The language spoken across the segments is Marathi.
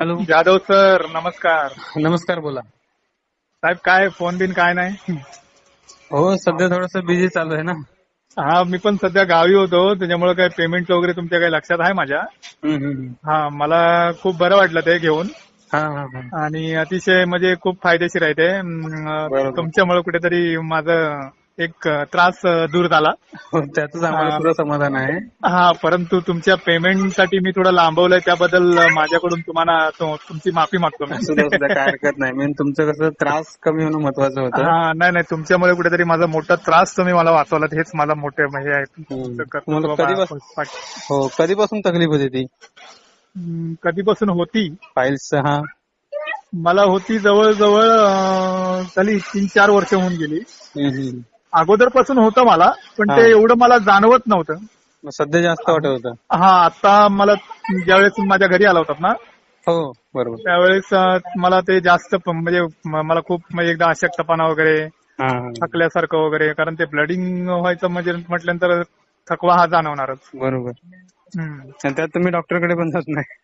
हॅलो. जाधव सर नमस्कार. नमस्कार बोला. साहेब काय फोन बिन काय नाही? हो सध्या थोडस बिझी चालू आहे ना. हा मी पण सध्या गावी होतो त्याच्यामुळे काय पेमेंट वगैरे तुमच्या काही लक्षात आहे माझ्या. हा मला खूप बरं वाटलं ते घेऊन. आणि अतिशय म्हणजे खूप फायदेशीर आहे ते. तुमच्यामुळे कुठेतरी माझं एक त्रास दूर झाला. हो, त्यातच आम्हाला हा. पुरं समाधान आहे. हा परंतु तुमच्या पेमेंटसाठी मी थोडं लांबवलंय त्याबद्दल माझ्याकडून तुम्हाला तुमची माफी मागतो मी. सुद्धा सुद्धा काय हरकत नाही. मेन तुमचं कसं त्रास कमी होणं महत्वाचं होतं. हा नाही नाही तुमच्यामुळे कुठेतरी माझा मोठा त्रास तुम्ही मला वाचवलात हेच मला मोठे म्हणजे आहे. हो कधीपासून तकलीफ होती ती? कधीपासून होती? फाईल्स हा. मला होती जवळजवळ झाली तीन चार वर्ष होऊन गेली. हम्म, हम्म. अगोदरपासून होतं मला पण ते. एवढं मला जाणवत नव्हतं. मग सध्या जास्त वाटत होतं. हा आता मला ज्यावेळेस माझ्या घरी आला होतात ना हो बरोबर. त्यावेळेस मला ते जास्त म्हणजे मला खूप म्हणजे एकदा अशक्तपणा वगैरे थकल्यासारखं वगैरे कारण ते ब्लडिंग व्हायचं म्हणजे म्हटल्यानंतर थकवा हा जाणवणारच. बरोबर. त्यात तुम्ही डॉक्टरकडे पण जात नाही.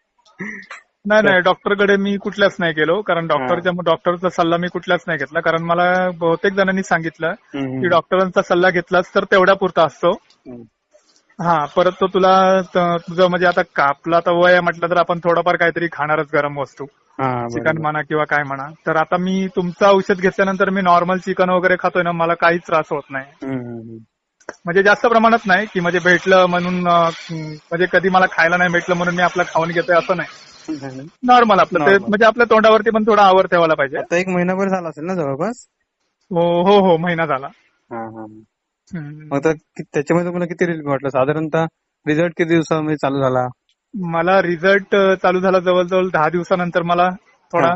नाही नाही डॉक्टरकडे मी कुठल्याच नाही गेलो कारण डॉक्टरच्या डॉक्टरचा सल्ला मी कुठलाच नाही घेतला कारण मला बहुतेक जणांनी सांगितलं की. डॉक्टरांचा सल्ला घेतलास तर तेवढ्या पुरता असतो. हा परत तो तुला तुझं म्हणजे आता कापला तर वय म्हटलं तर आपण थोडंफार काहीतरी खाणारच गरम वस्तू हा चिकन. म्हणा किंवा काय म्हणा तर आता मी तुमचं औषध घेतल्यानंतर मी नॉर्मल चिकन वगैरे खातोय ना मला काहीच त्रास होत नाही. म्हणजे जास्त प्रमाणात नाही की म्हणजे भेटलं म्हणून म्हणजे कधी मला खायला नाही भेटलं म्हणून मी आपलं खाऊन घेतोय असं नाही नॉर्मल आपलं. ते. म्हणजे आपल्या तोंडावरती पण थोडा आवर ठेवायला पाहिजे. आता एक महिनाभर झाला असेल ना जवळपास? हो हो हो महिना झाला. हा हा. मग त्याच्यामध्ये तुम्हाला किती रिलीफ वाटलं? साधारणतः रिझल्ट किती दिवसामध्ये चालू झाला? मला रिझल्ट चालू झाला जवळजवळ दहा दिवसानंतर मला थोडा.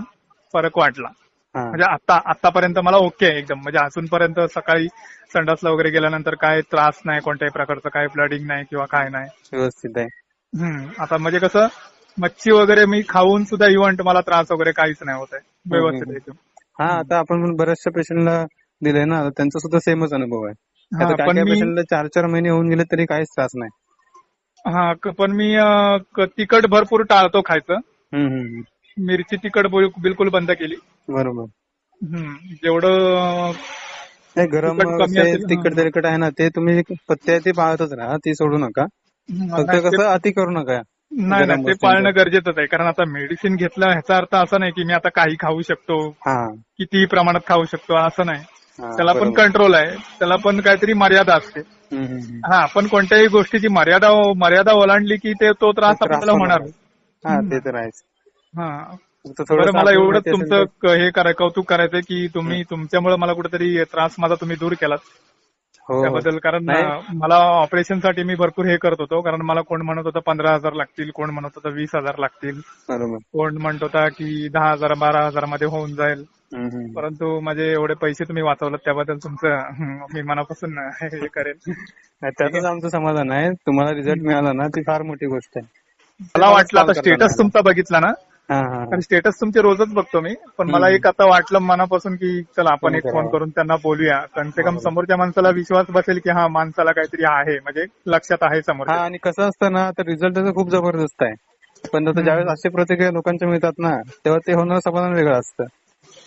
फरक वाटला. म्हणजे आता आतापर्यंत मला ओके आहे एकदम. म्हणजे अजूनपर्यंत सकाळी संडासला वगैरे गेल्यानंतर काय त्रास नाही कोणत्याही प्रकारचं काय ब्लडिंग नाही किंवा काय नाही. व्यवस्थित आहे. आता म्हणजे कसं मच्छी वगैरे मी खाऊन सुद्धा इव्हन मला त्रास वगैरे काहीच नाही होत आहे. व्यवस्थित एकदम. हा आता आपण पण बऱ्याचशा पेशंटला दिलंय ना त्यांचा सुद्धा सेमच अनुभव आहे. पेशंटला चार चार महिने होऊन गेले तरी काहीच त्रास नाही. हा पण मी तिखट भरपूर टाळतो खायचं. मिरची तिखट बिल- बिलकुल बंद केली. बरोबर. जेवढं गरम तिखट. तेलकट आहे ना ते तुम्ही पत्ते आहे ते पाळतच राहा ती सोडू नका. फक्त कसं अति करू नका. नाही नाही ते. पाळणं गरजेचंच आहे. कारण आता मेडिसिन घेतलं ह्याचा अर्थ असा नाही की मी आता काही खाऊ शकतो. हा. कितीही प्रमाणात खाऊ शकतो असं नाही. त्याला पण. कंट्रोल आहे. त्याला पण काहीतरी मर्यादा असते. हा पण कोणत्याही गोष्टीची मर्यादा मर्यादा ओलांडली की ते तो त्रास आपल्याला होणार हा ते तर आहेच. हा. बरं मला एवढंच तुमचं हे कौतुक करायचंय की तुम्ही तुमच्यामुळे मला कुठेतरी त्रास माझा तुम्ही दूर केलात. त्याबद्दल कारण मला ऑपरेशनसाठी मी भरपूर हे करत होतो. कारण मला कोण म्हणत होतं पंधरा हजार लागतील कोण म्हणत होतं वीस हजार लागतील. कोण म्हणत होता की दहा हजार बारा हजारामध्ये होऊन जाईल. परंतु माझे एवढे पैसे तुम्ही वाचवलात त्याबद्दल तुमचं हं, मी मनापासून हे करेन. नाही, त्यातच आमचं समाधान आहे. तुम्हाला रिझल्ट मिळाला ना ती फार मोठी गोष्ट आहे. मला वाटलं आता स्टेटस तुमचा बघितला ना? हा हा कारण स्टेटस तुमचे रोजच बघतो मी. पण मला. एक आता वाटलं मनापासून की चला आपण एक फोन करावा. करून त्यांना बोलूया. कम से कम. समोरच्या माणसाला विश्वास बसेल की हा माणसाला काहीतरी आहे. म्हणजे लक्षात आहे समोर हा आणि कसं असतं ना तर रिझल्ट त्याचा खूप जबरदस्त आहे. पण आता ज्यावेळेस असे प्रतिक्रिया लोकांच्या मिळतात ना तेव्हा ते होणं समाधान वेगळं असतं.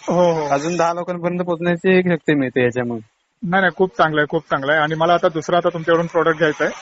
हो हो. अजून दहा लोकांपर्यंत पोहोचण्याची एक शक्ती मिळते याच्यामुळे. नाही नाही खूप चांगलं आहे खूप चांगलं आहे. आणि मला आता दुसरा आता तुमच्याकडून प्रोडक्ट घ्यायचा आहे.